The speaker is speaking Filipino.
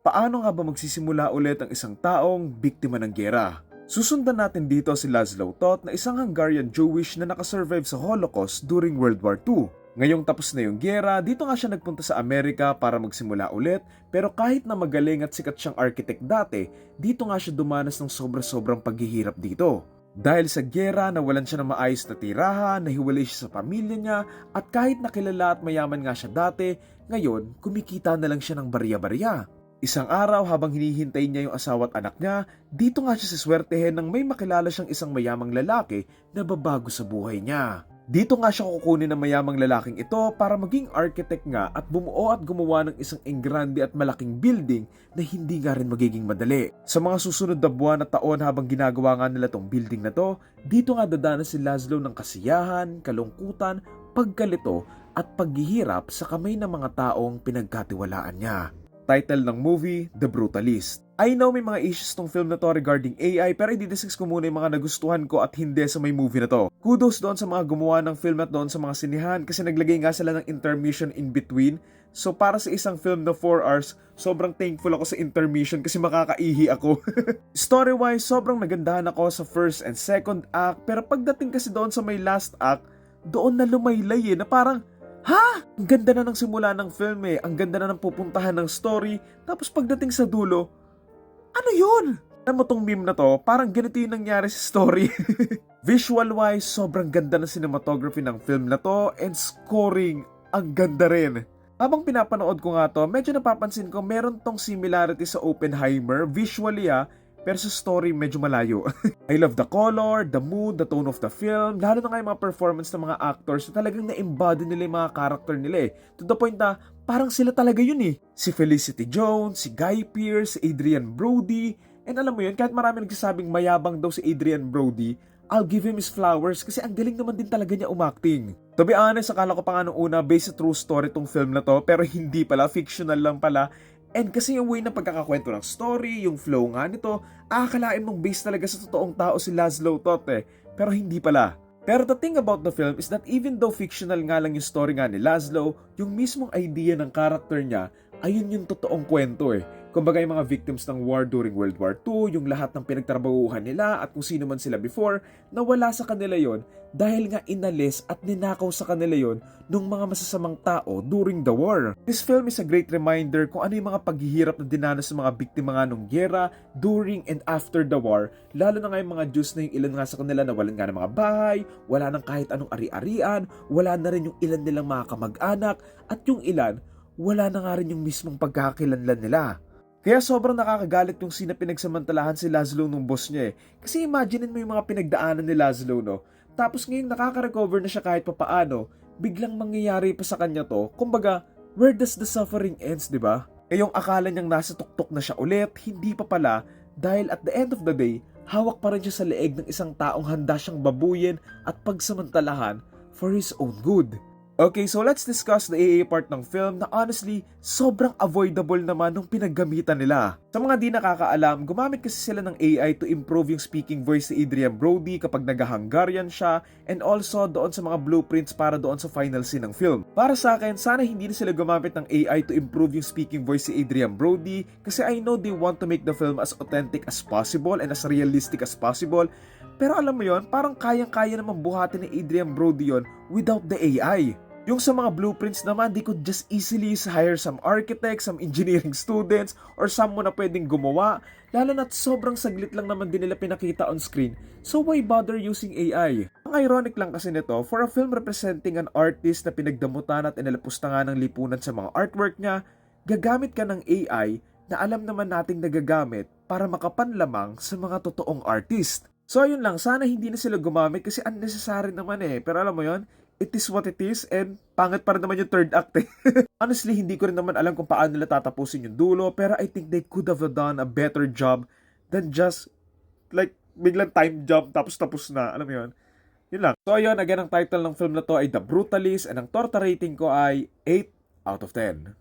Paano nga ba magsisimula ulit ang isang taong biktima ng gera? Susundan natin dito si Laszlo Tot na isang Hungarian Jewish na nakasurvive sa Holocaust during World War II. Ngayong tapos na yung gera, dito nga siya nagpunta sa Amerika para magsimula ulit pero kahit na magaling at sikat siyang architect dati, dito nga siya dumanas ng sobra-sobrang paghihirap dito. Dahil sa gera, nawalan siya ng maayos na tirahan, nahiwalay siya sa pamilya niya, at kahit nakilala at mayaman nga siya dati, ngayon, kumikita na lang siya ng barya-barya. Isang araw habang hinihintay niya yung asawa at anak niya, dito nga siya siswertehin nang may makilala siyang isang mayamang lalaki na babago sa buhay niya. Dito nga siya kukunin ng mayamang lalaking ito para maging architect nga at bumuo at gumawa ng isang engrande at malaking building na hindi nga rin magiging madali. Sa mga susunod na buwan at taon habang ginagawa nga nila tong building na to, dito nga dadanas si Laszlo ng kasiyahan, kalungkutan, pagkalito at paghihirap sa kamay ng mga taong pinagkatiwalaan niya. Title ng movie, The Brutalist. I know may mga issues tong film na to regarding AI pero i-discuss ko muna yung mga nagustuhan ko at hindi sa may movie na to. Kudos doon sa mga gumawa ng film at doon sa mga sinihan kasi naglagay nga sila ng intermission in between. So para sa isang film na 4 hours, sobrang thankful ako sa intermission kasi makakaihi ako. Story-wise, sobrang nagandahan ako sa first and second act pero pagdating kasi doon sa may last act, doon na lumaylay eh na parang Ha? Ang ganda na ng simula ng film eh. Ang ganda na ng pupuntahan ng story. Tapos pagdating sa dulo, ano yun? Alam mo tong meme na to, parang ganito yung nangyari sa story. Visual-wise, sobrang ganda ng cinematography ng film na to and scoring, ang ganda rin. Habang pinapanood ko nga to, medyo napapansin ko meron tong similarity sa Oppenheimer visually ah, pero sa story medyo malayo. I love the color, the mood, the tone of the film, lalo na nga yung mga performance ng mga actors na talagang na-embody nila yung mga character nila eh. To the point na parang sila talaga yun eh. Si Felicity Jones, si Guy Pearce, si Adrian Brody, and alam mo yun, kahit marami nagsasabing mayabang daw si Adrian Brody, I'll give him his flowers kasi ang galing naman din talaga niya umacting. To be honest, akala ko pa nga nung una based sa true story tong film na to pero hindi pala, fictional lang pala. And kasi yung way ng pagkakakwento ng story, yung flow nga nito, akalain mong based talaga sa totoong tao si Laszlo Tot eh. Pero hindi pala. Pero the thing about the film is that even though fictional nga lang yung story nga ni Laszlo, yung mismong idea ng character niya, ayun yung totoong kwento eh. Kumbaga yung mga victims ng war during World War II, yung lahat ng pinagtrabahuhan nila at kung sino man sila before, nawala sa kanila yon dahil nga inalis at ninakaw sa kanila yon ng mga masasamang tao during the war. This film is a great reminder kung ano yung mga paghihirap na dinanas ng mga biktima nga ng gera during and after the war, lalo na nga yung mga Jews na yung ilan nga sa kanila nawalan nga ng mga bahay, wala nang kahit anong ari-arian, wala na rin yung ilan nilang mga kamag-anak, at yung ilan, wala na nga rin yung mismong pagkakakilanlan nila. Kaya sobrang nakakagalit yung sina pinagsamantalahan si Laszlo nung boss niya eh. Kasi imaginein mo yung mga pinagdaanan ni Laszlo no. Tapos ngayon nakaka-recover na siya kahit papaano, biglang mangyayari pa sa kanya to. Kumbaga, where does the suffering ends, di ba? Eh yung akala niyang nasa tuktok na siya ulit, hindi pa pala dahil at the end of the day, hawak pa rin siya sa leeg ng isang taong handa siyang babuyin at pagsamantalahan for his own good. Okay, so let's discuss the AA part ng film na honestly, sobrang avoidable naman nung pinaggamitan nila. Sa mga di nakakaalam, gumamit kasi sila ng AI to improve yung speaking voice ni Adrian Brody kapag nag-Hungarian siya and also doon sa mga blueprints para doon sa final scene ng film. Para sa akin, sana hindi na sila gumamit ng AI to improve yung speaking voice si Adrian Brody kasi I know they want to make the film as authentic as possible and as realistic as possible pero alam mo yon, parang kayang-kaya naman buhatin ni Adrian Brody yon without the AI. Yung sa mga blueprints naman, they could just easily hire some architects, some engineering students, or someone na pwedeng gumawa. Lalo na't sobrang saglit lang naman din nila pinakita on screen. So why bother using AI? Ang ironic lang kasi nito, for a film representing an artist na pinagdamutan at inalapos na nga ng lipunan sa mga artwork niya, gagamit ka ng AI na alam naman nating nagagamit para makapanlamang sa mga totoong artist. So ayun lang, sana hindi na sila gumamit kasi unnecessary naman eh. Pero alam mo yon it is what it is and pangit pa rin naman yung third act eh. Honestly, hindi ko rin naman alam kung paano nila tatapusin yung dulo pero I think they could have done a better job than just like biglang time jump tapos tapos na. Alam mo yun? Yun lang. So ayun, again, ang title ng film na to ay The Brutalist and ang torta rating ko ay 8 out of 10.